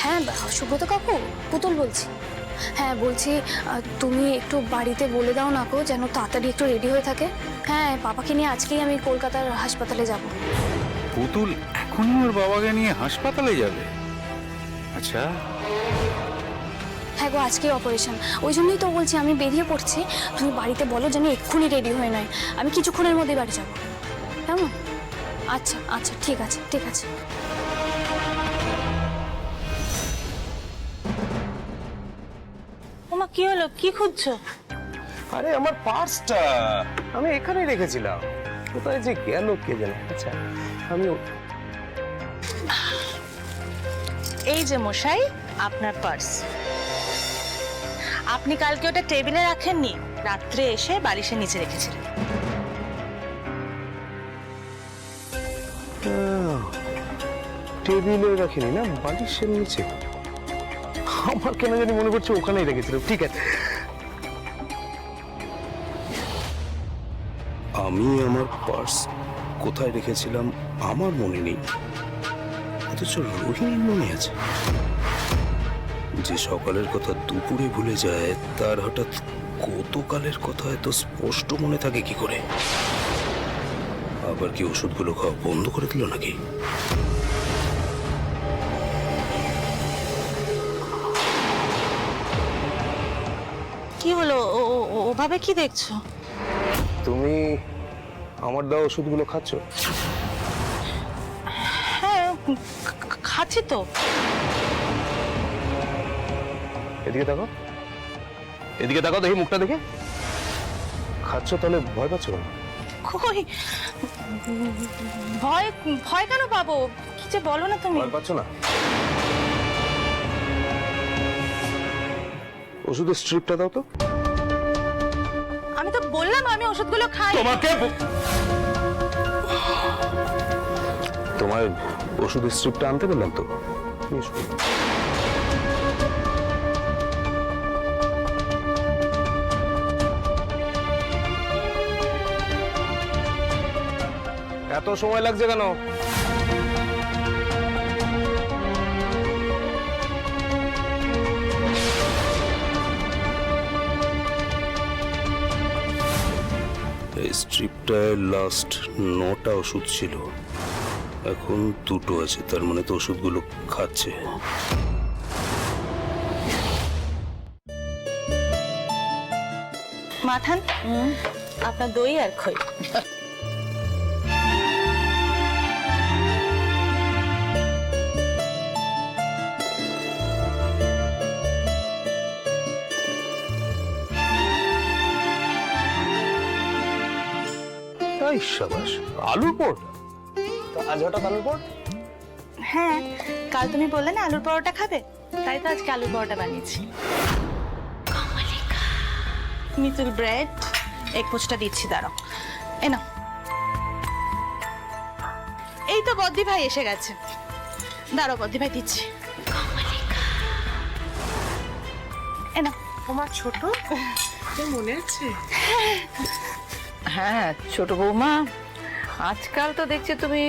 হ্যাঁ সুব্রত কাকু পুতুল বলছি। হ্যাঁ বলছি তুমি একটু বাড়িতে বলে দাও না কো যেন তাড়াতাড়ি একটু রেডি হয়ে থাকে। হ্যাঁ পাপাকে নিয়ে আজকেই আমি কলকাতার হাসপাতালে যাব। পুতুল এখনই ওর বাবাকে নিয়ে হাসপাতালে যাবে? আচ্ছা। হ্যাঁ গো আজকেই অপারেশন ওই জন্যই তো বলছি আমি বেরিয়ে পড়ছি। তুমি বাড়িতে বলো যেন এক্ষুনি রেডি হয়ে নয়। আমি কিছুক্ষণের মধ্যেই বাড়ি যাব। কেমন? আচ্ছা আচ্ছা ঠিক আছে ঠিক আছে। কি হলো? কি খুঁজছো? আরে আমার পার্সটা। আমি এখানেই রেখেছিলাম। কোথায় যে গেল কে জানে? আচ্ছা আমি এই যে মশাই আপনার পার্স। আপনি কালকে ওটা টেবিলে রাখেননি রাত্রে এসে বালিশের নিচে রেখেছিলেন। টেবিলে রাখিনি না বালিশের নিচে। আমার কেন জানি মনে করছে ওখানেই রেখেছিলাম ঠিক আছে। আমি আমার পার্স কোথায় রেখেছিলাম আমার মনে নেই। অথচ রোহিণীর মনে আছে। যে সকালের কথা দুপুরে ভুলে যায়, তার হঠাৎ গতকালের কথা এত স্পষ্ট মনে থাকে কি করে? আবার কি ওষুধগুলো খাওয়া বন্ধ করে দিল নাকি? কি হলো? ও- ও- ও- ওভাবে কি দেখছ? তুমি আমার দেওয়া ওষুধগুলো খাচ্ছ? হ্যাঁ খাচ্ছি তো। এদিকে দেখো। এদিকে দেখো দেখি মুখটা দেখে। খাচ্ছ তাহলে ভয় পাচ্ছ কেন? কই? ভয় ভয় কেন পাবো? কি যে বলো না তুমি। ভয় পাচ্ছ না? ওষুধের স্ট্রিপটা দাও তো। আমি তো বললাম আমি ওষুধগুলো খাই। তোমাকে তোমার ওষুধের স্ট্রিপটা আনতে বললাম তো। এত সময় লাগছে কেন? স্ট্রিপটায় লাস্ট নটা ওষুধ ছিল। এখন দুটো আছে, তার মানে তো ওষুধগুলো খাচ্ছে। মাথান, আপনার দই আর খই। তাই সাবাস আলুর পরোটা? তা আজ হঠাৎ আলুর পরোটা? হ্যাঁ কাল তুমি বললে না আলুর পরোটা খাবে তাই তো আজকে আলুর পরোটা বানিয়েছি। মিতুল ব্রেড এক পোচটা দিচ্ছি দাঁড়াও। এ নাও। এই তো বদ্দি ভাই এসে গেছে। দাঁড়াও বদ্দি ভাই দিচ্ছি। এ নাও। তোমার ছোট? মনে আছে? হ্যাঁ ছোট বৌমা, আজকাল তো দেখছি তুমি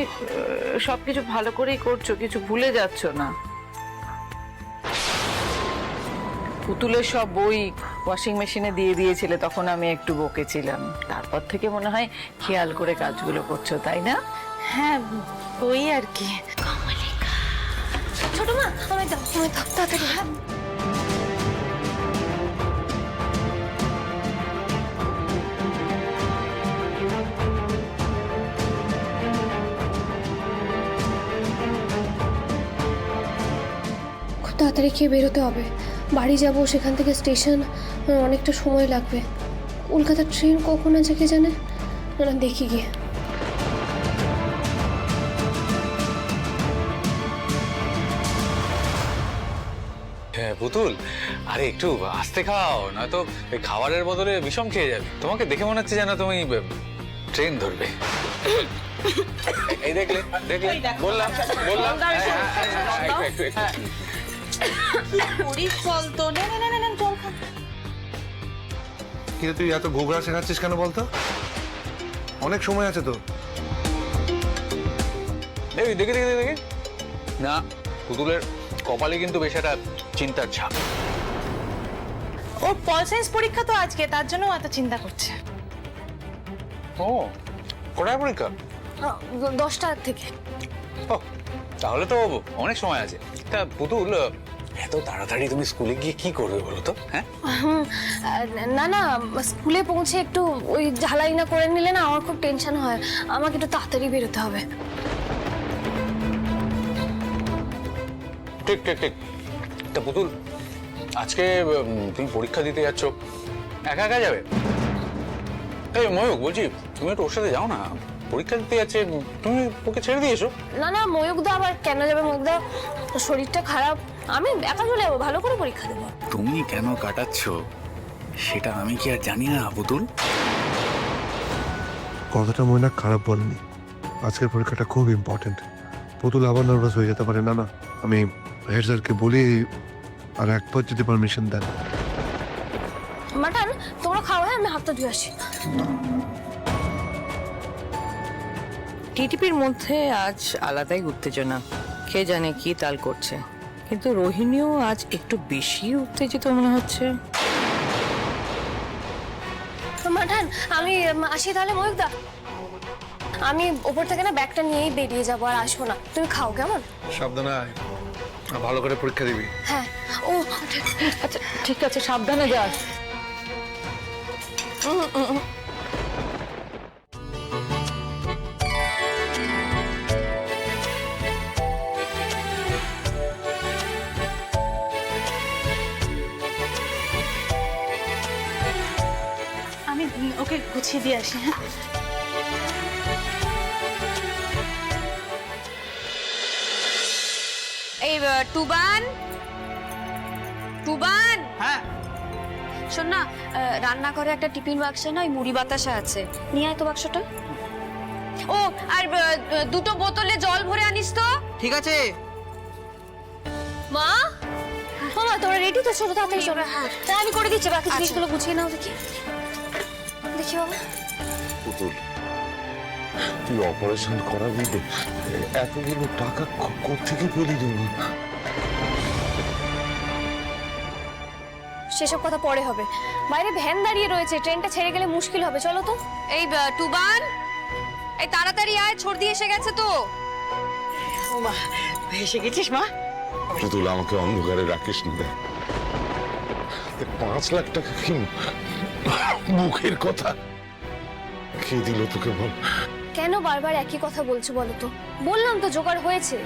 সব কিছু ভালো করেই করছ, কিছু ভুলে যাচ্ছ না। পুতুলের সব বই ওয়াশিং মেশিনে দিয়ে দিয়েছিলে, তখন আমি একটু বকেছিলাম। তারপর থেকে মনে হয় খেয়াল করে কাজগুলো করছ, তাই না? হ্যাঁ ওই আর কি। ছোট মা, আমায় দাও আমায় দাও, তাড়াতাড়ি। হ্যাঁ তাড়াতাড়ি খেয়ে বেরোতে হবে। বাড়ি যাব সেখান থেকে স্টেশন অনেকটা সময় লাগবে। কলকাতার ট্রেন কখন আছে কে জানে? না দেখি গিয়ে। হ্যাঁ পুতুল। আরে একটু আস্তে খাও নয়তো এই খাবারের বদলে বিষম খেয়ে যাবে। তোমাকে দেখে মনে হচ্ছে যেন তুমি ট্রেন ধরবে। এই দেখলে দেখলে বললাম বললাম। হ্যাঁ, হ্যাঁ, হ্যাঁ, একটু, একটু, একটু। পুরীর ফল তো নে নে নে, নে নে জল খা। কিন্তু তুই এত ঘোগরা শেখাচ্ছিস কেন বলতো? অনেক সময় আছে তো। এই দেখি দেখি দেখি না পুতুলের কপালে কিন্তু বেশ একটা চিন্তার ছাপ। ওর পল সায়েন্স পরীক্ষা তো আজকে তার জন্য এত চিন্তা করছে। ও কোটায় পরীক্ষা? দশটার থেকে। ও তাহলে তো অনেক সময় আছে। তা পুতুল এত তাড়াতাড়ি তুমি স্কুলে গিয়ে কি করবে বলো তো হ্যাঁ? না না স্কুলে পৌঁছে একটু ওই ঝালাই না করে নিলে না আমার খুব টেনশন হয়। আমাকে একটু তাড়াতাড়ি বেরোতে হবে। ঠিক ঠিক ঠিক। তা পুতুল আজকে তুমি পরীক্ষা দিতে যাচ্ছ। একা একা যাবে? এই ময়ূক বলছি তুমি একটু ওর সাথে যাও না। পরীক্ষা দিতে যাচ্ছে তুমি ওকে ছেড়ে দিয়েছ না না ময়ূকদা আবার কেন যাবে? ময়ূকদা শরীরটা খারাপ। আমি একা চলে যাব ভালো করে পরীক্ষা দেবো। তুমি কেন কাটাচ্ছ? সেটা আমি কি আর জানি না পুতুল কথাটা ময়না খারাপ বলেনি। আজকের পরীক্ষাটা খুব ইম্পর্টেন্ট পুতুল আবার নার্ভাস হয়ে যেতে পারে। না না আমি হেড স্যারকে বলি আর একবার যদি পারমিশন দেন। মাটান তোমরা খাও হ্যাঁ আমি হাতটা ধুয়ে আসি। টিটিপির মধ্যে আজ আলাদাই উত্তেজনা। কে জানে কি তাল করছে। কিন্তু রোহিণীও আজ একটু বেশি উত্তেজিত মনে হচ্ছে। মাঠান আমি আসি তাহলে ময়ূকদা আমি ওপর থেকে না ব্যাগটা নিয়েই বেরিয়ে যাব আর আসব না। তুমি খাও কেমন? সাবধানে আয়। ভালো করে পরীক্ষা দিবি। হ্যাঁ। ও আচ্ছা ঠিক আছে সাবধানে যাস ওকে দিয়ে আসি হ্যাঁ। এই টুবান? টুবান? হ্যাঁ। শোন না আহ, রান্নাঘরে একটা টিফিন বাক্সে না ওই মুড়ি বাতাসা আছে। নিয়ে আয় তো বাক্সটা। ও আর দুটো বোতলে জল ভরে আনিস তো। ঠিক আছে। মা? ও মা তোমরা রেডি তো চলো তাড়াতাড়ি চলো হ্যাঁ। আমি করে দিচ্ছি বাকি জিনিসগুলো গুছিয়ে নাও দেখি। পুতুল তুই অপারেশন করাবি এতগুলো টাকা ক- কোত্থেকে পেলি তুমি? সেসব কথা পরে হবে। বাইরে ভ্যান দাঁড়িয়ে রয়েছে ট্রেনটা ছেড়ে গেলে মুশকিল হবে চলো তো। এই টুবান এই তাড়াতাড়ি আয় ছর্দি এসে গেছে তো। এসে গেছিস মা? পুতুল আমাকে অন্ধকারে রাখিস না পাঁচ লাখ টাকা কি মুখের কথা। কে দিল তোকে বল? কেন বারবার একই কথা বলছো বলো তো? বললাম তো জোগাড় হয়েছে।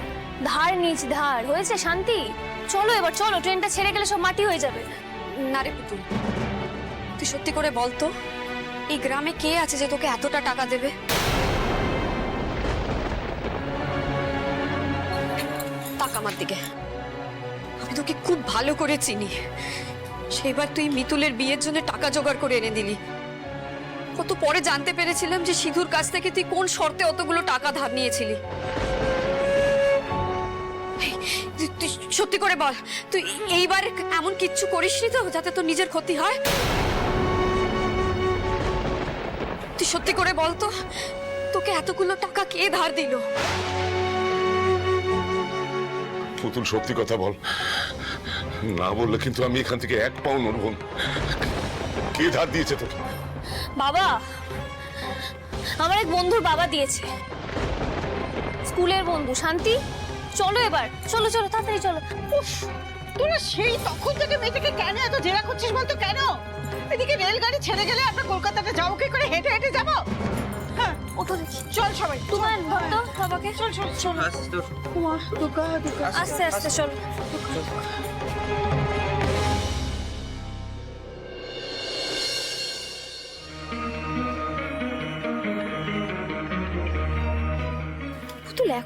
ধার নিয়েছি ধার। হয়েছে শান্তি? চলো এবার চলো ট্রেনটা ছেড়ে গেলে সব মাটি হয়ে যাবে। না রে পুতুল তুই সত্যি করে বল তো এই গ্রামে কে আছে যে তোকে এতটা টাকা দেবে? তাক আমার দিকে। আমি তোকে খুব ভালো করে চিনি। সেবার তুই মিতুলের বিয়ের জন্য টাকা জোগাড় করে এনে দিলি। কত পরে জানতে পেরেছিলাম যে সিধুর কাছ থেকে তুই কোন শর্তে অতগুলো টাকা ধার নিয়েছিলি। তুই- সত্যি করে বল, তুই এইবার এমন কিচ্ছু করিসনি তো যাতে তোর নিজের ক্ষতি হয়? তুই সত্যি করে বল তো, তোকে এতগুলো টাকা কে ধার দিল? পুতুল, সত্যি কথা বল। না বললে কিন্তু আমি এখান থেকে এক পাও নড়ব কে ধার দিয়েছে তোকে? বাবা আমার এক বন্ধুর বাবা দিয়েছে। স্কুলের বন্ধু শান্তি? চলো এবার চলো চলো তাড়াতাড়ি চলো। উফ, তোরা সেই তখন থেকে মেয়েটাকে কেন এত জেরা করছিস বলতো কেন? এদিকে রেলগাড়ি ছেড়ে গেলে আমরা কলকাতাতে যাব কি করে হেঁটে হেঁটে যাব? হ্যাঁ ওঠো দেখি চল সবাই তোমার ধর তো বাবাকে? চল চল। চল উমা, দুর্গা দুর্গা আস্তে আস্তে চলো।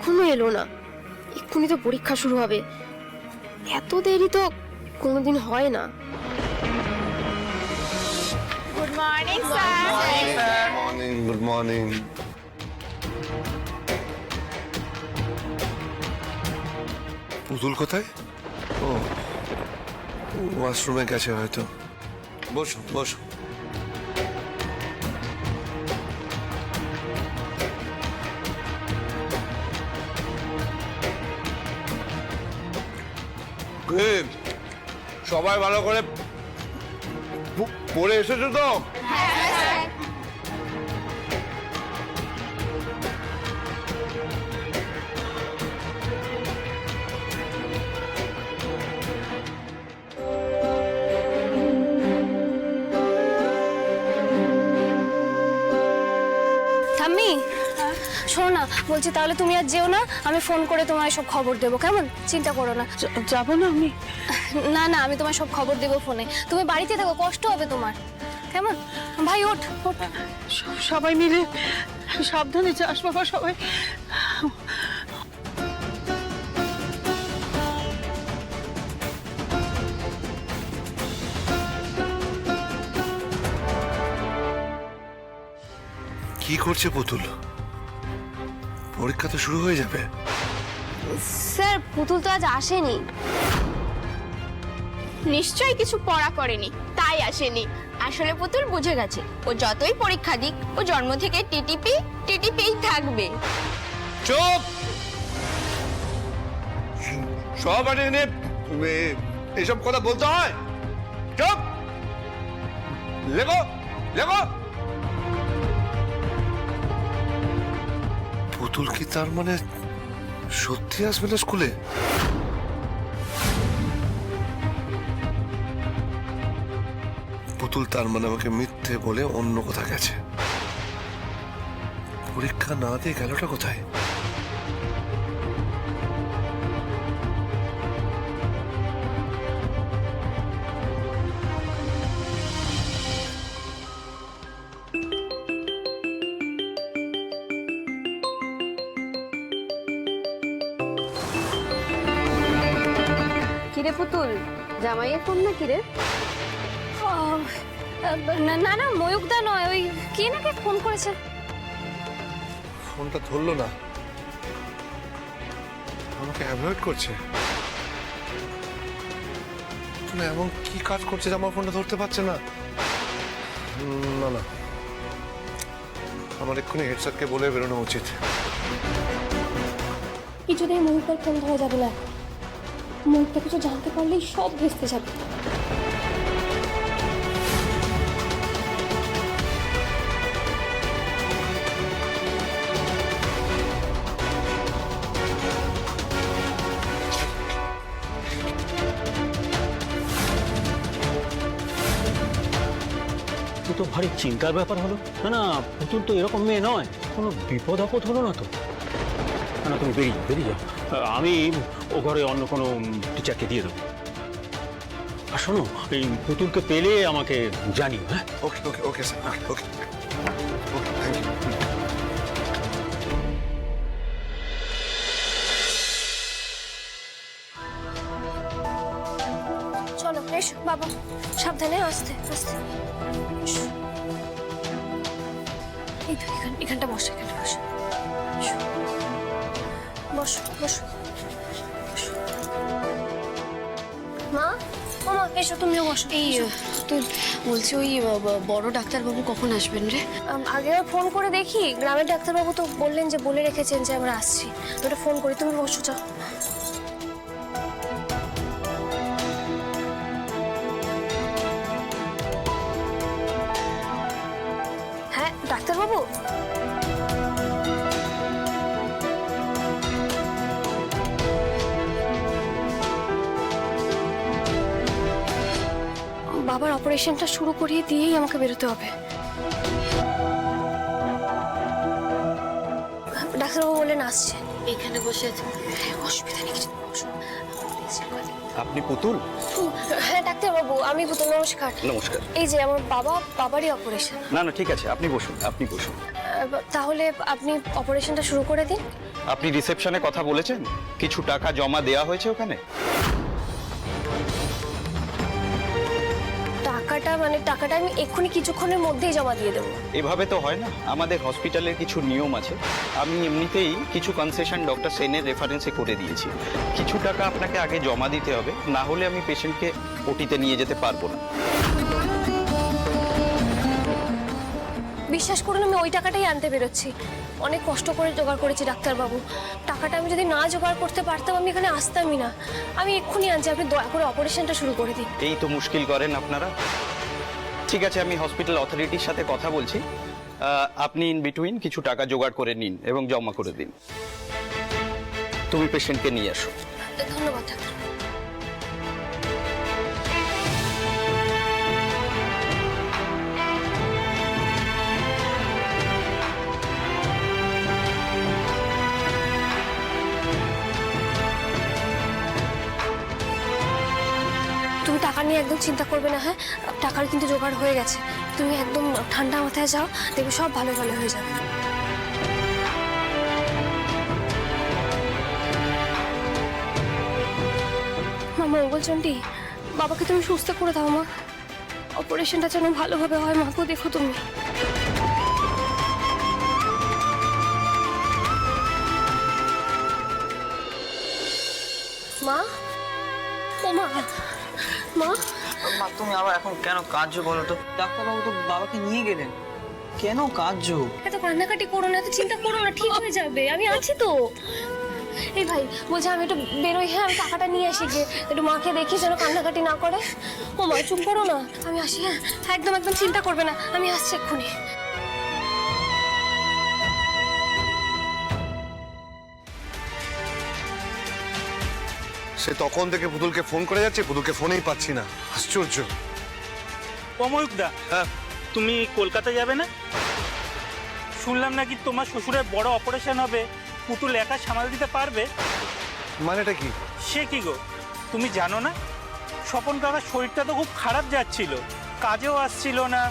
এখনও এলো না। এক্ষুনি তো পরীক্ষা শুরু হবে। এত দেরি তো কোনোদিন হয় না। Good morning sir morning good morning Putul কোথায়? ও ওয়াশরুমে গেছে হয়তো। বসো বসো। সবাই ভালো করে পড়ে এসেছ তো? বলছি তাহলে তুমি আর যেও না আমি ফোন করে তোমায় সব খবর দেবো কেমন? চিন্তা করো না। যাব না আমি? না না আমি তোমার সব খবর দেবো ফোনে। তুমি বাড়িতে থাকো কষ্ট হবে তোমার। কেমন? ভাই ওঠ ওঠ। সবাই মিলে সাবধানে যাস বাবা সবাই। কি করছে পুতুল? পরীক্ষা তো শুরু হয়ে যাবে। স্যার পুতুল তো আজ আসেনি। নিশ্চয়ই কিছু পড়া করেনি তাই আসেনি। আসলে পুতুল বুঝে গেছে ও যতই পরীক্ষা দিক ও জন্ম থেকে টিটিপি টিটিপিই থাকবে। চুপ! সব এনে এসব কথা বলতে হয়। চুপ! Lego Lego! পুতুল কি তার মানে সত্যি আসবে না স্কুলে? পুতুল তার মানে আমাকে মিথ্যে বলে অন্য কোথায় গেছে? পরীক্ষা না দিয়ে গেলটা কোথায়? কিরে পুতুল। জামাইয়ের ফোন না কিরে না না ময়ূকদা নয় ওই কে নাকি ফোন করেছে? ফোনটা ধরলো না। আমাকে অ্যাভয়েড করছে। তুমি এমন কি কাজ করছে যে আমার ফোনটা ধরতে পারছে না? না না। আমার এক্ষুনি হেড স্যারকে বলে বেরোনো উচিত। কিছুতেই ময়ূকদার ফোন ধরা যাবে না। ময়ূকটা কিছু জানতে পারলেই সব ভেস্তে যাবে। তো ভারী চিন্তার ব্যাপার হলো। না না, পুতুল তো এরকম মেয়ে নয়। কোনো বিপদ আপদ হলো না তো? না তুমি বেরিয়ে বেরিয়ে যাও। আমি ও ঘরে অন্য কোনো টিচারকে দিয়ে দেবো। আর শোনো এই পুতুলকে পেলে আমাকে জানিও হ্যাঁ? Okay okay okay sir okay okay thank you চলো এসো বাবা। সাবধানে আসতে আসতে। এসো। এই তো এখান এখানটা বসো এখানটা বসো। বসো বসো। মা মামা এসো তুমিও বসো। এই তুই বলছি ওই বড় ডাক্তারবাবু কখন আসবেন রে? আগে ফোন করে দেখি। গ্রামের ডাক্তারবাবু তো বললেন যে বলে রেখেছেন যে আমরা আসছি। ওটা ফোন করি তুমি বসো যাও। অপারেশনটা শুরু করিয়ে দিয়েই আমাকে বেরোতে হবে। ডাক্তারবাবু বললেন আসছে। এখানে বসে আছে। অসুবিধা নেই কিছু আপনি পুতুল? হ্যাঁ ডাক্তারবাবু আমি পুতুল নমস্কার। নমস্কার। এই যে আমার বাবা বাবারই অপারেশন না না ঠিক আছে আপনি বসুন আপনি বসুন। তাহলে আপনি অপারেশনটা শুরু করে দিন। আপনি রিসেপশনে কথা বলেছেন? কিছু টাকা জমা দেয়া হয়েছে ওখানে? টাকাটা মানে টাকাটা আমি এক্ষুনি কিছুক্ষণের মধ্যেই জমা দিয়ে দেবো। এভাবে তো হয় না। আমাদের হসপিটালের কিছু নিয়ম আছে। আমি এমনিতেই কিছু কনসেশন ডক্টর সেনের রেফারেন্সে করে দিয়েছি। কিছু টাকা আপনাকে আগে জমা দিতে হবে। না হলে আমি পেশেন্টকে ওটিতে নিয়ে যেতে পারব না। বিশ্বাস করুন আমি ওই টাকাটাই আনতে বেরোচ্ছি। অনেক কষ্ট করে জোগাড় করেছি ডাক্তারবাবু। টাকাটা আমি যদি না জোগাড় করতে পারতাম আমি এখানে আসতামই না। আমি এক্ষুনি আনছি। আপনি দয়া করে অপারেশনটা শুরু করে দিন। এই তো মুশকিল করেন আপনারা। ঠিক আছে, আমি হসপিটাল অথরিটির সাথে কথা বলছি। আপনি ইন বিটুইন কিছু টাকা জোগাড় করে নিন এবং জমা করে দিন। তুমি পেশেন্টকে নিয়ে আসো। ধন্যবাদ তুমি টাকা নিয়ে একদম চিন্তা করবে না হ্যাঁ? টাকার কিন্তু জোগাড় হয়ে গেছে। তুমি একদম ঠান্ডা মাথায় যাও, দেখবে সব ভালো ভালো হয়ে যাবে। মা মঙ্গলচন্ডী বাবাকে তুমি সুস্থ করে দাও, মা। অপারেশনটা যেন ভালোভাবে হয় মাকেও দেখো তুমি। মা? ও মা মা। মা তুমি আবার এখন কেন কাজ বলো তো? ডাক্তারবাবু তো বাবাকে নিয়ে গেলেন। কেন কাঁদছো? এত কান্নাকাটি করো না এত চিন্তা করো না ঠিক হয়ে যাবে। আমি আছি তো। এই ভাই বলছি আমি একটু বেরোই হ্যাঁ আমি টাকাটা নিয়ে আসি গিয়ে। একটু মাকে দেখি যেন কান্নাকাটি না করে। ও মা চুপ করো না। আমি আসি হ্যাঁ একদম একদম চিন্তা করবে না। আমি আসছি এক্ষুনি। সে তখন থেকে পুতুলকে ফোন করে যাচ্ছে পুতুলকে ফোনেই পাচ্ছি না। আশ্চর্য। অময়ুকদা হ্যাঁ। তুমি কলকাতা যাবে না? শুনলাম নাকি তোমার শ্বশুরের বড় অপারেশন হবে পুতুল একা সামাল দিতে পারবে? মানেটা কি? সে কি গো তুমি জানো না? স্বপন কাকার শরীরটা তো খুব খারাপ যাচ্ছিল কাজেও আসছিল না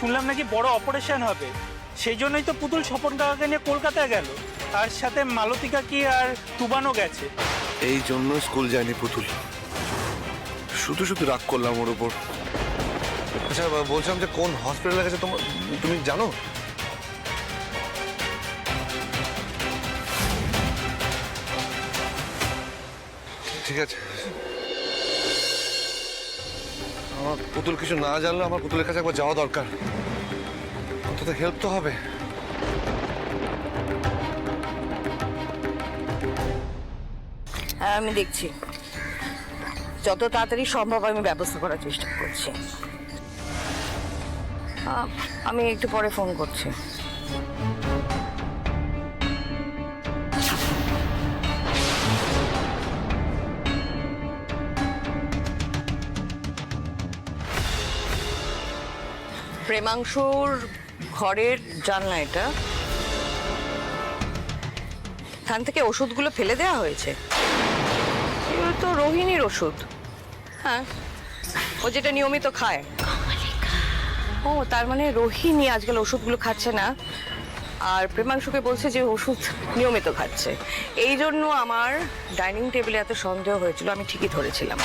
শুনলাম নাকি বড় অপারেশন হবে। সেই জন্যই তো পুতুল স্বপন কাকাকে নিয়ে কলকাতায় গেল। আর সাথে মালতিকা কি আর তুবানো গেছে। এই জন্য স্কুল যায়নি পুতুল। শুধু শুধু রাগ করলাম ওর উপর। আচ্ছা বলছিলাম যে কোন হসপিটালে গেছে তোমার তুমি জানো? ঠিক আছে। আমার পুতুল কিছু না জানলে আমার পুতুলের কাছে একবার যাওয়া দরকার। অন্তত হেল্প তো হবে। আমি দেখছি। যত তাড়াতাড়ি সম্ভব আমি ব্যবস্থা করার চেষ্টা করছি। আমি একটু পরে ফোন করছি। প্রেমাংশুর ঘরের জানলা এটা। এখান থেকে ওষুধগুলো ফেলে দেওয়া হয়েছে। তো রোহিণীর ওষুধ। হ্যাঁ। ও যেটা নিয়মিত খায়। ও তার মানে রোহিণী আজকাল ওষুধগুলো খাচ্ছে না। আর প্রেমাংশুকে বলছে যে ওষুধ নিয়মিত খাচ্ছে। এই জন্য আমার ডাইনিং টেবিলে এত সন্দেহ হয়েছিল আমি ঠিকই ধরেছিলাম।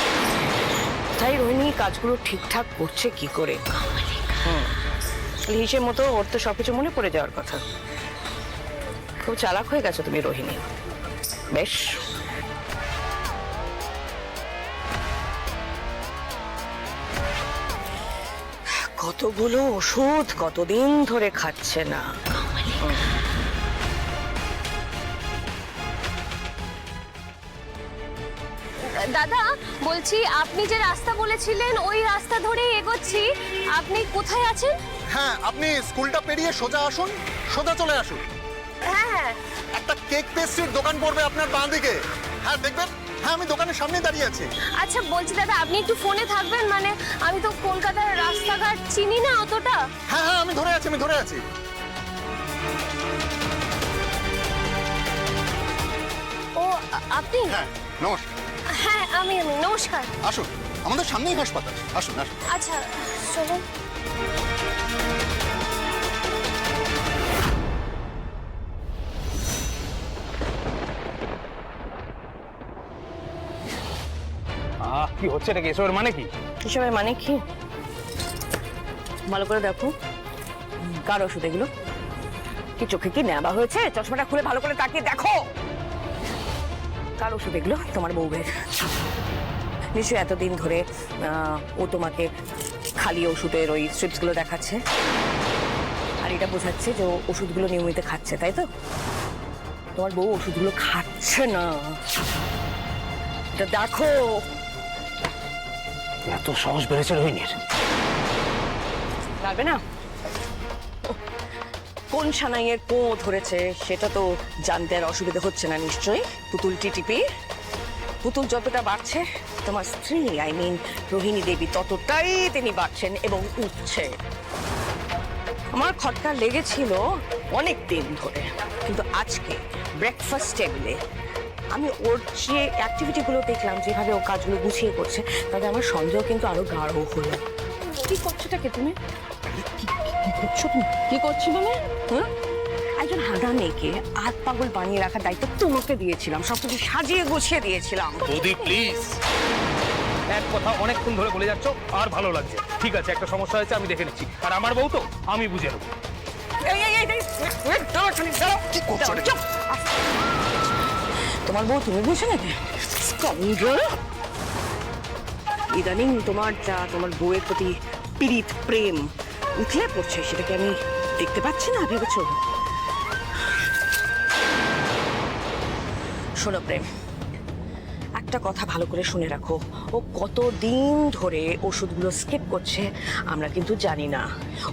তাই রোহিণী কাজগুলো ঠিকঠাক করছে কি করে? হিসেব মতো ওর তো সবকিছু মনে পড়ে যাওয়ার কথা। খুব চালাক হয়ে গেছো তুমি রোহিণী। বেশ। কতগুলো ওষুধ কতদিন ধরে খাচ্ছে না? দাদা বলছি আপনি যে রাস্তা বলেছিলেন ওই রাস্তা ধরেই এগোচ্ছি। আপনি কোথায় আছেন? হ্যাঁ আপনি স্কুলটা পেরিয়ে সোজা আসুন সোজা চলে আসুন। হ্যাঁ হ্যাঁ। একটা কেক পেস্ট্রির দোকান পড়বে আপনার বাঁ দিকে। হ্যাঁ দেখবেন? হ্যাঁ আমি দোকানের সামনে দাঁড়িয়ে আছি। আচ্ছা বলছি দাদা আপনি একটু ফোনে থাকবেন মানে আমি চিনি না অতটা? হ্যাঁ হ্যাঁ আমি ধরে আছি আমি ধরে আছি। ও আপনি? হ্যাঁ নমস্কার। হ্যাঁ আমি আমি নমস্কার। আসুন আমাদের সামনেই হাসপাতাল। আসুন আসুন। আচ্ছা চলুন। আহ কি হচ্ছে এটা কি এসবের মানে কি? এসবের মানে কি? ভালো করে দেখো। কার ওষুধ এগুলো? কি চোখে কি নেওয়া হয়েছে? চশমাটা খুলে ভালো করে তাকিয়ে দেখো। কার ওষুধ এগুলো? তোমার বউয়ের। নিশ্চয়ই এতদিন ধরে ও তোমাকে খালি ওষুধের ওই স্ট্রিপসগুলো দেখাচ্ছে। আর এটা বোঝাচ্ছে যে ওষুধগুলো নিয়মিত খাচ্ছে, তাই তো? তোমার বউ ওষুধগুলো খাচ্ছে না। এটা দেখো। এত সাহস বেড়েছে রোহিণীর। লাগবে না? কোন সানাইয়ের পো ধরেছে, সেটা তো জানতে আর অসুবিধা হচ্ছে না নিশ্চয়ই। পুতুল টিটিপি, পুতুল যতটা বাড়ছে, তোমার স্ত্রী আই মিন রোহিণী দেবী, ততটাই তিনি বাড়ছেন এবং উঠছে। আমার খটকা লেগেছিল অনেক দিন ধরে, কিন্তু আজকে ব্রেকফাস্ট টেবিলে আমি ওর যে অ্যাক্টিভিটিগুলো দেখলাম, যেভাবে ও কাজগুলো গুছিয়ে করছে, তাতে আমার সন্দেহ কিন্তু আরও গাঢ় হলো। কি করছোটাকে তুমি? কি- কি- কি করছ তুমি কি করছ মানে হ্যাঁ? একজন হাঁদা মেয়েকে পাগল বানিয়ে রাখার দায়িত্ব তোমাকে দিয়েছিলাম। সবকিছু সাজিয়ে গুছিয়ে দিয়েছিলাম। বৌদি প্লিজ এক কথা অনেকক্ষণ ধরে বলে যাচ্ছ আর ভালো লাগছে ঠিক আছে একটা সমস্যা হয়েছে আমি দেখে নিচ্ছি। আর আমার বউ তো আমি বুঝে নেব। তোমার বউ তুমি বুঝে নেবে? ইদানিং তোমার যা তোমার বউয়ের প্রতি পীড়িত প্রেম উঠলে পড়ছে, সেটাকে আমি দেখতে পাচ্ছি না, ভেবেছো? শোনো প্রেম, একটা কথা ভালো করে শুনে রাখো। ও কত দিন ধরে ওষুধগুলো স্কিপ করছে, আমরা কিন্তু জানি না।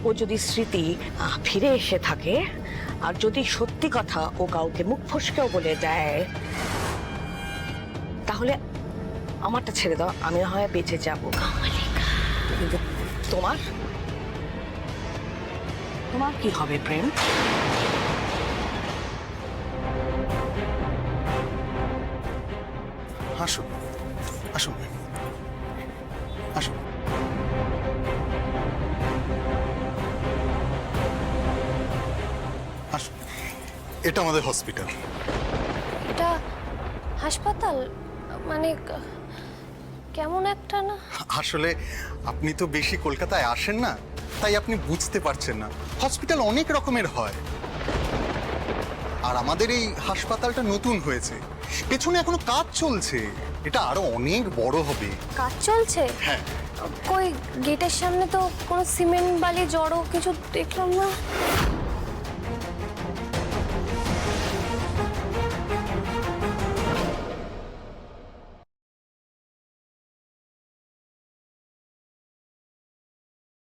ও যদি স্মৃতি ফিরে এসে থাকে, আর যদি সত্যি কথা ও কাউকে মুখ ফসকেও বলে দেয়, তাহলে আমারটা ছেড়ে দাও, আমি হয় বেঁচে যাব। কিন্তু তোমার তোমার কি হবে প্রেম? আসুন আসুন আসুন আসুন এটা আমাদের হসপিটাল। এটা হাসপাতাল? মানে কেমন একটা না? আসলে আপনি তো বেশি কলকাতায় আসেন না। তাই আপনি বুঝতে পারছেন না। হসপিটাল অনেক রকমের হয়। আর আমাদের এই হাসপাতালটা নতুন হয়েছে। পেছনে এখনও কাজ চলছে। এটা আরও অনেক বড় হবে। কাজ চলছে? হ্যাঁ। কই গেটের সামনে তো কোনো সিমেন্ট বালি জড়ো কিছু দেখলাম না।